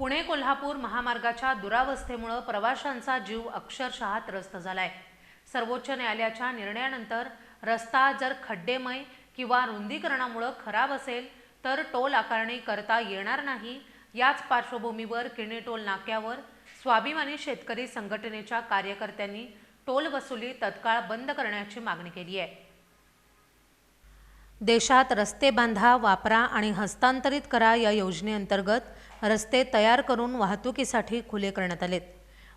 पुणे कोल्हापूर महामार्गाच्या दुरावस्थेमुळं प्रवाशांचा जीव अक्षरशः त्रस्त झालाय. सर्वोच्च न्यायालयाच्या निर्णयानंतर रस्ता जर खड्डेमय किंवा रुंदीकरणामुळं खराब असेल तर टोल आकारणी करता येणार नाही. याच पार्श्वभूमीवर किणी टोल नाक्यावर स्वाभिमानी शेतकरी संघटनेच्या कार्यकर्त्यांनी टोल वसुली तत्काळ बंद करण्याची मागणी केली आहे. देशात रस्ते बांधा वापरा आणि हस्तांतरित करा या योजनेअंतर्गत रस्ते तयार करून वाहतुकीसाठी खुले करण्यात आलेत.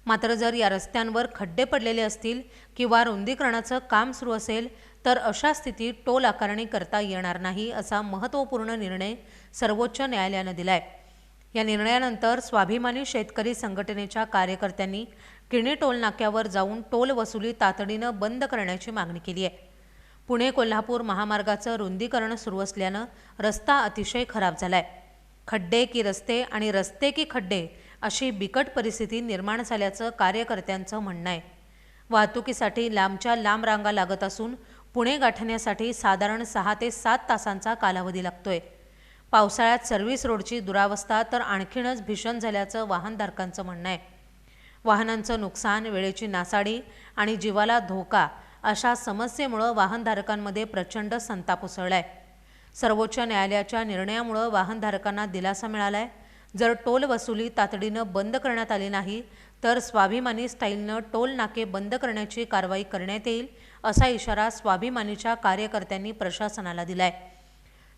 मात्र जर या रस्त्यांवर खड्डे पडलेले असतील किंवा रुंदीकरणाचं काम सुरू असेल तर अशा स्थितीत टोल आकारणी करता येणार नाही असा महत्त्वपूर्ण निर्णय सर्वोच्च न्यायालयानं दिलाय. या निर्णयानंतर स्वाभिमानी शेतकरी संघटनेच्या कार्यकर्त्यांनी किणी टोल नाक्यावर जाऊन टोल वसुली तातडीनं बंद करण्याची मागणी केली आहे. पुणे कोल्हापूर महामार्गाचं रुंदीकरण सुरू असल्यानं रस्ता अतिशय खराब झालाय. खड्डे की रस्ते आणि रस्ते की खड्डे अशी बिकट परिस्थिती निर्माण झाल्याचं कार्यकर्त्यांचं म्हणणं आहे. वाहतुकीसाठी लांबच्या लांब रांगा लागत असून पुणे गाठण्यासाठी साधारण सहा ते सात तासांचा कालावधी लागतोय. पावसाळ्यात सर्व्हिस रोडची दुरावस्था तर आणखीनच भीषण झाल्याचं वाहनधारकांचं म्हणणं आहे. वाहनांचं नुकसान वेळेची नासाडी आणि जीवाला धोका अशा समस्येमुळं वाहनधारकांमध्ये प्रचंड संताप उसळलाय. सर्वोच्च न्यायालयाच्या निर्णयामुळं वाहनधारकांना दिलासा मिळालाय. जर टोल वसुली तातडीनं बंद करण्यात आली नाही तर स्वाभिमानी स्टाईलनं टोल नाके बंद करण्याची कारवाई करण्यात येईल असा इशारा स्वाभिमानीच्या कार्यकर्त्यांनी प्रशासनाला दिलाय.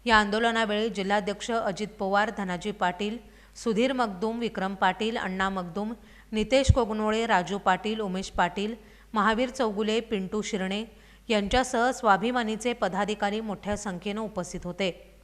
या आंदोलनावेळी जिल्हाध्यक्ष अजित पवार धनाजी पाटील सुधीर मगदूम विक्रम पाटील अण्णा मगदूम नितेश कोगनोळे राजू पाटील उमेश पाटील महावीर चौगुले पिंटू शिरणे यांच्यासह स्वाभिमानीचे पदाधिकारी मोठ्या संख्येनं उपस्थित होते.